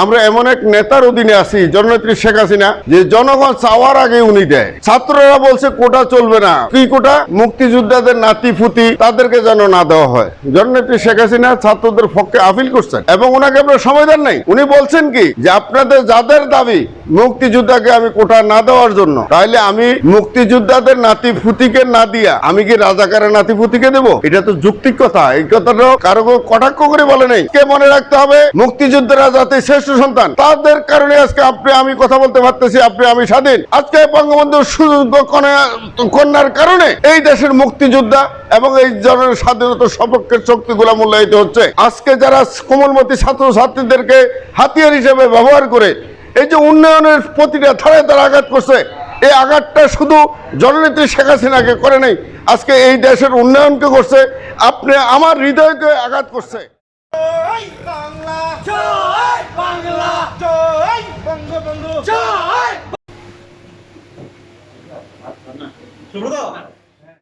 আমরা এমন এক নেতার অধীনে আছি, জননেত্রী শেখ হাসিনা, যে জনগণ চাওয়ার আগে উনি দেয়। ছাত্ররা বলছে, কোটা চলবে না। কি কোটা? মুক্তিযোদ্ধাদের নাতি ফুতি তাদেরকে যেন না দেওয়া হয়। জননেত্রী শেখ হাসিনা ছাত্রদের পক্ষে আপিল করছেন এবং ওনাকে আপনার সময় দেন নাই। উনি বলছেন কি, যে আপনাদের যাদের দাবি মুক্তিযোদ্ধাকে আমি কোটা না দেওয়ার জন্য তাহলে আমি মুক্তিযোদ্ধাদের নাতি ফুতিকে না দিয়া আমি কি রাজাকারের নাতি ফুতিকে দেব? এটা তো যুক্তিক কথা। এই কথাটা কারও কটাক্ষ করে বলে নেই। কে মনে রাখতে হবে? মুক্তিযোদ্ধারা যাতে শ্রেষ্ঠ সন্তান। তাদের কারণে আজকে আপনি, আমি কথা বলতে পারতেছি, আপনি, আমি স্বাধীন। আজকে বঙ্গবন্ধুর সুযোগ্য কন্যা- কন্যার কারণে এই দেশের মুক্তিযোদ্ধা এবং এই জনের স্বাধীনতার সপক্ষের শক্তিগুলা মূল্যায়িত হচ্ছে। আজকে যারা কোমলমতি ছাত্র ছাত্রীদেরকে হাতিয়ার হিসেবে ব্যবহার করে এই যে উন্নয়নের প্রতিটা ধারে তারা আঘাত করছে, এই আঘাতটা শুধু জননেত্রী শেখ হাসিনাকে করে নাই, আজকে এই দেশের উন্নয়নকে করছে। আপনি আমার হৃদয়কে আঘাত করছে। জয় বাংলা। জয় বাংলা। জয় বঙ্গবন্ধু। জয়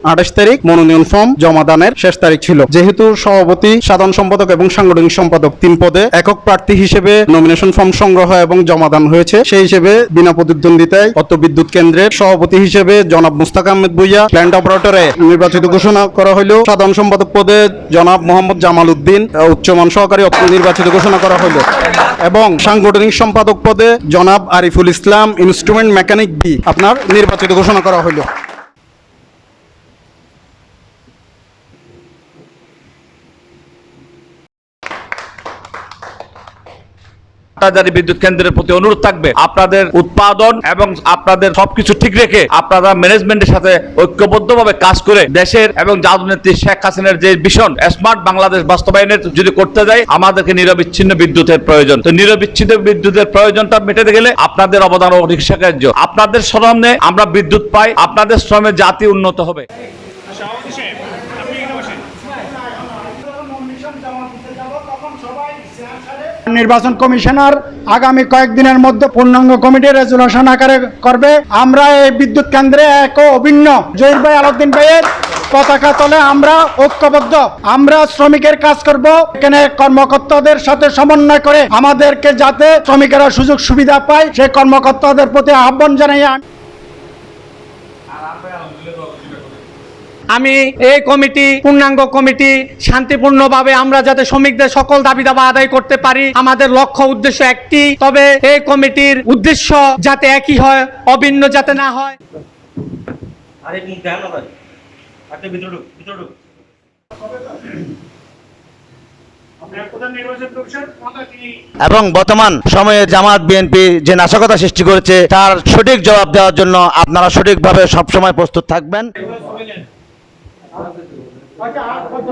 আঠাশ তারিখ মনোনয়ন ফর্ম জমা দানের শেষ তারিখ ছিল। যেহেতু সভাপতি, সাধারণ সম্পাদক এবং সাংগঠনিক সম্পাদক তিন পদে একক প্রার্থী হিসেবে নমিনেশন ফর্ম সংগ্রহ এবং জমা দান হয়েছে। সেই হিসেবে বিনা প্রতিদ্বন্দ্বিতায় অত্র বিদ্যুৎ কেন্দ্রের সভাপতি হিসেবে জনাব মুস্তাক আহমেদ ভুইয়া প্ল্যান্ট অপারেটরে নির্বাচিত ঘোষণা করা হলো সাধারণ সম্পাদক পদে জনাব মোহাম্মদ জামাল উদ্দিন উচ্চমান সহকারী নির্বাচিত ঘোষণা করা হলো এবং সাংগঠনিক সম্পাদক পদে জনাব আরিফুল ইসলাম ইনস্ট্রুমেন্ট মেকানিক বি আপনার নির্বাচিত ঘোষণা করা হলো কাটাজারি বিদ্যুৎ কেন্দ্রের প্রতি অনুরোধ থাকবে। আপনাদের উৎপাদন এবং আপনাদের সবকিছু ঠিক রেখে আপনারা ম্যানেজমেন্টের সাথে ঐক্যবদ্ধভাবে কাজ করে দেশের এবং জাদুনেত্রী শেখ হাসিনার যে ভীষণ স্মার্ট বাংলাদেশ বাস্তবায়নের যদি করতে যাই, আমাদেরকে নিরবিচ্ছিন্ন বিদ্যুতের প্রয়োজন। তো নিরবিচ্ছিন্ন বিদ্যুতের প্রয়োজনটা মেটাতে গেলে আপনাদের অবদান অধিক সাহায্য আপনাদের শ্রমে আমরা বিদ্যুৎ পাই, আপনাদের শ্রমে জাতি উন্নত হবে। নির্বাচন কমিশনার আগামী কয়েকদিনের মধ্যে পূর্ণাঙ্গ কমিটি রেজুলেশন আকারে করবে। আমরা এই বিদ্যুৎ কেন্দ্রে এক অভিন্ন জহির ভাই আলাউদ্দিন ভাইয়ের পতাকা তলে আমরা ঐক্যবদ্ধ। আমরা শ্রমিকের কাজ করব এখানে কর্মকর্তাদের সাথে সমন্বয় করে আমাদেরকে যাতে শ্রমিকেরা সুযোগ সুবিধা পায় সেই কর্মকর্তাদের প্রতি আহ্বান জানাই আমি এই কমিটি পূর্ণাঙ্গ কমিটি শান্তিপূর্ণভাবে আমরা যাতে শ্রমিকদের সকল দাবি দাবা আদায় করতে পারি আমাদের লক্ষ্য উদ্দেশ্য একটি। তবে এই কমিটির উদ্দেশ্য যাতে একই হয় অভিন্ন যাতে না হয়। ঢুক এবং বর্তমান সময়ে জামাত বিএনপি যে নাশকতা সৃষ্টি করেছে তার সঠিক জবাব দেওয়ার জন্য আপনারা সঠিকভাবে সবসময় প্রস্তুত থাকবেন। আচ্ছা, আর কত